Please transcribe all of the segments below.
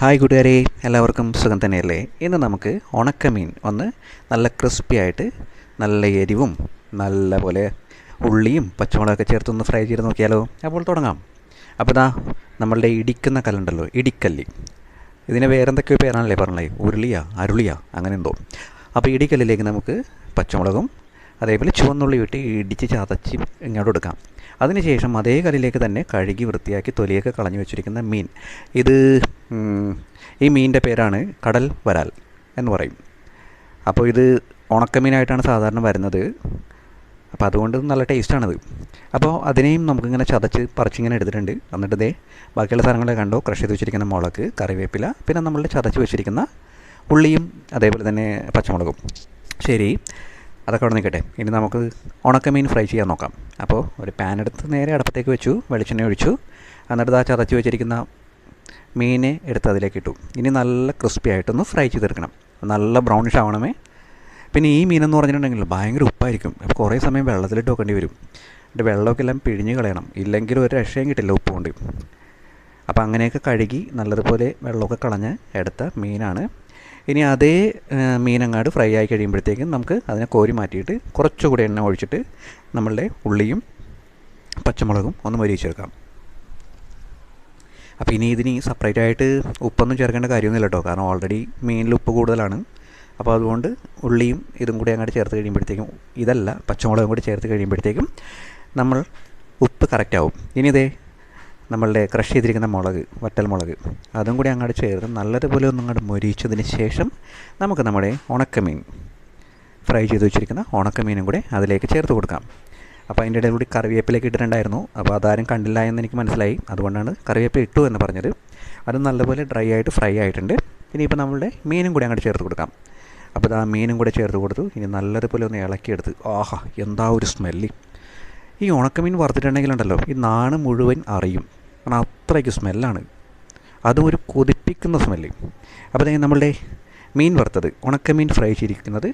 Hi കൂട്ടുകാരെ എല്ലാവർക്കും സുഖം തന്നെയല്ലേ? ഇന്ന് നമുക്ക് ഉണക്കമീൻ ഒന്ന് നല്ല ക്രിസ്പി ആയിട്ട് നല്ല എരിവും നല്ല പോലെ ഉള്ളിയും പച്ചമുളകൊക്കെ ചേർത്തൊന്ന് ഫ്രൈ ചെയ്ത് നോക്കിയാലോ? അപ്പോൾ തുടങ്ങാം. അപ്പോൾ ഇതാ നമ്മളുടെ ഇടിക്കുന്ന കല്ലുണ്ടല്ലോ ഇടിക്കല്ലി. ഇതിനെ വേറെ എന്തൊക്കെയോ പേരാണല്ലേ പറഞ്ഞേ ഉരുളിയാ അരുളിയാ അങ്ങനെ എന്തോ. അപ്പോൾ ഇടിക്കല്ലിലേക്ക് നമുക്ക് പച്ചമുളകും അതേപോലെ ചുവന്നുള്ളി ഇട്ട് ഇടിച്ച് ചതച്ച് ഇങ്ങോട്ട് എടുക്കാം. അതിനുശേഷം അതേ കല്ലിലേക്ക് തന്നെ കഴുകി വൃത്തിയാക്കി തൊലിയൊക്കെ കളഞ്ഞു വെച്ചിരിക്കുന്ന മീൻ. ഇത് ഈ മീനിന്റെ പേരാണ് കടൽ വരാൽ എന്ന് പറയും. അപ്പോൾ ഇത് ഉണക്കമീനായിട്ടാണ് സാധാരണ വരുന്നത്. അപ്പോൾ അതുകൊണ്ട് നല്ല ടേസ്റ്റാണത്. അപ്പോൾ അതിനെയും നമുക്കിങ്ങനെ ചതച്ച് പറിച്ചിങ്ങനെ എടുത്തിട്ടുണ്ട്. എന്നിട്ട് ഇതേ ബാക്കിയുള്ള സാധനങ്ങളെ കണ്ടോ? ക്രഷ് ചെയ്ത് വെച്ചിരിക്കുന്ന മുളക് കറിവേപ്പില പിന്നെ നമ്മൾ ചതച്ച് വെച്ചിരിക്കുന്ന ഉള്ളിയും അതേപോലെ തന്നെ പച്ചമുളകും. ശരി. അതൊക്കെ അവിടെ നിൽക്കട്ടെ. ഇനി നമുക്ക് ഉണക്കമീൻ ഫ്രൈ ചെയ്യാൻ നോക്കാം. അപ്പോൾ ഒരു പാൻ എടുത്ത് നേരെ അടുപ്പത്തേക്ക് വെച്ചു വെളിച്ചെണ്ണ ഒഴിച്ചു. എന്നിട്ട് ആ ചതച്ച് വെച്ചിരിക്കുന്ന മീനെ എടുത്ത് അതിലേക്ക് ഇട്ടു. ഇനി നല്ല ക്രിസ്പി ആയിട്ടൊന്ന് ഫ്രൈ ചെയ്തെടുക്കണം. നല്ല ബ്രൗണിഷ് ആവണമേ. പിന്നെ ഈ മീനെന്ന് പറഞ്ഞിട്ടുണ്ടെങ്കിൽ ഭയങ്കര ഉപ്പായിരിക്കും. അപ്പോൾ കുറേ സമയം വെള്ളത്തിലിട്ട് വെക്കേണ്ടി വരും. എന്നിട്ട് വെള്ളമൊക്കെ എല്ലാം പിഴിഞ്ഞ് കളയണം. ഇല്ലെങ്കിൽ ഒരു രക്ഷയും കിട്ടില്ല ഉപ്പ് കൊണ്ട് അപ്പോൾ അങ്ങനെയൊക്കെ കഴുകി നല്ലതുപോലെ വെള്ളമൊക്കെ കളഞ്ഞ് എടുത്ത മീനാണ് ഇനി അതേ മീനങ്ങാട് ഫ്രൈ ആയി കഴിയുമ്പോഴത്തേക്കും നമുക്ക് അതിനെ കോരി മാറ്റിയിട്ട് കുറച്ചുകൂടി എണ്ണ ഒഴിച്ചിട്ട് നമ്മളുടെ ഉള്ളിയും പച്ചമുളകും ഒന്ന് മരിച്ചെടുക്കാം അപ്പോൾ ഇനി ഇതിന് സെപ്പറേറ്റ് ആയിട്ട് ഉപ്പൊന്നും ചേർക്കേണ്ട കാര്യമൊന്നുമില്ല കേട്ടോ കാരണം ഓൾറെഡി മീനിൽ ഉപ്പ് കൂടുതലാണ്. അപ്പോൾ അതുകൊണ്ട് ഉള്ളിയും ഇതും കൂടി അങ്ങോട്ട് ചേർത്ത് കഴിയുമ്പോഴത്തേക്കും ഇതല്ല പച്ചമുളകും കൂടി ചേർത്ത് കഴിയുമ്പോഴത്തേക്കും നമ്മൾ ഉപ്പ് കറക്റ്റ് ആവും. ഇനി ഇതേ നമ്മളുടെ ക്രഷ് ചെയ്തിരിക്കുന്ന മുളക് വറ്റൽ മുളക്. അതും കൂടി അങ്ങോട്ട് ചേർത്ത് നല്ലതുപോലെ ഒന്ന് അങ്ങോട്ട് മൊരിച്ചതിന് ശേഷം നമുക്ക് നമ്മുടെ ഉണക്കമീൻ ഫ്രൈ ചെയ്ത് വെച്ചിരിക്കുന്ന ഉണക്കമീനും കൂടെ അതിലേക്ക് ചേർത്ത് കൊടുക്കാം. അപ്പോൾ അതിന്റെ ഇടയിൽ കൂടി കറിവേപ്പിലേക്ക് ഇട്ടിട്ടുണ്ടായിരുന്നു. അപ്പോൾ അതാരും കണ്ടില്ല എന്ന് എനിക്ക് മനസ്സിലായി. അതുകൊണ്ടാണ് കറിവേപ്പ് ഇട്ടു എന്ന് പറഞ്ഞത്. അത് നല്ലപോലെ ഡ്രൈ ആയിട്ട് ഫ്രൈ ആയിട്ടുണ്ട്. ഇനിയിപ്പോൾ നമ്മളുടെ മീനും കൂടി അങ്ങോട്ട് ചേർത്ത് കൊടുക്കാം. അപ്പോൾ ആ മീനും കൂടെ ചേർത്ത് കൊടുത്തു. ഇനി നല്ലതുപോലെ ഒന്ന് ഇളക്കിയെടുത്ത്. ആഹാ എന്താ ഒരു സ്മെല്ല് ഈ ഉണക്കമീൻ വറുത്തിട്ടുണ്ടെങ്കിലുണ്ടല്ലോ ഈ നാണ് മുഴുവൻ അറിയും. കാരണം അത്രയ്ക്ക് സ്മെല്ലാണ്. അതും ഒരു കൊതിപ്പിക്കുന്ന സ്മെല്ല്. അപ്പോൾ ദേ നമ്മളുടെ മീൻ വറുത്തത് ഉണക്കമീൻ ഫ്രൈ ചെയ്തിരിക്കുന്നത്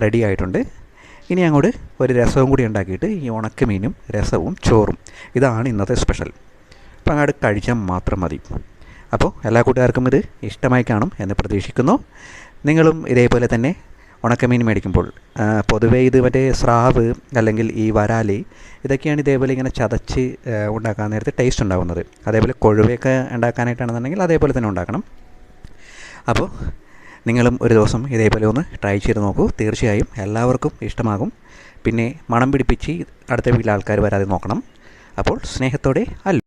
റെഡി ആയിട്ടുണ്ട്. ഇനി അങ്ങോട്ട് ഒരു രസവും കൂടി ഉണ്ടാക്കിയിട്ട് ഈ ഉണക്കമീനും രസവും ചോറും. ഇതാണ് ഇന്നത്തെ സ്പെഷ്യൽ. അപ്പോൾ അങ്ങോട്ട് കഴിച്ചാൽ മാത്രം മതി. അപ്പോൾ എല്ലാ കൂട്ടുകാർക്കും ഇത് ഇഷ്ടമായി കാണും എന്ന് പ്രതീക്ഷിക്കുന്നു. നിങ്ങളും ഇതേപോലെ തന്നെ ഉണക്കമീൻ മേടിക്കുമ്പോൾ പൊതുവേ ഇത് മറ്റേ സ്രാവ് അല്ലെങ്കിൽ ഈ വരാലി ഇതൊക്കെയാണ് ഇതേപോലെ ഇങ്ങനെ ചതച്ച് ഉണ്ടാക്കാൻ നേരത്തെ ടേസ്റ്റ് ഉണ്ടാകുന്നത് അതേപോലെ കൊഴുവയൊക്കെ ഉണ്ടാക്കാനായിട്ടാണെന്നുണ്ടെങ്കിൽ അതേപോലെ തന്നെ ഉണ്ടാക്കണം. അപ്പോൾ നിങ്ങളും ഒരു ദിവസം ഇതേപോലെ ഒന്ന് ട്രൈ ചെയ്ത് നോക്കൂ. തീർച്ചയായും എല്ലാവർക്കും ഇഷ്ടമാകും. പിന്നെ മണം പിടിപ്പിച്ച് അടുത്ത വീട്ടിലെ ആൾക്കാർ വരാതെ നോക്കണം. അപ്പോൾ സ്നേഹത്തോടെ അല്ല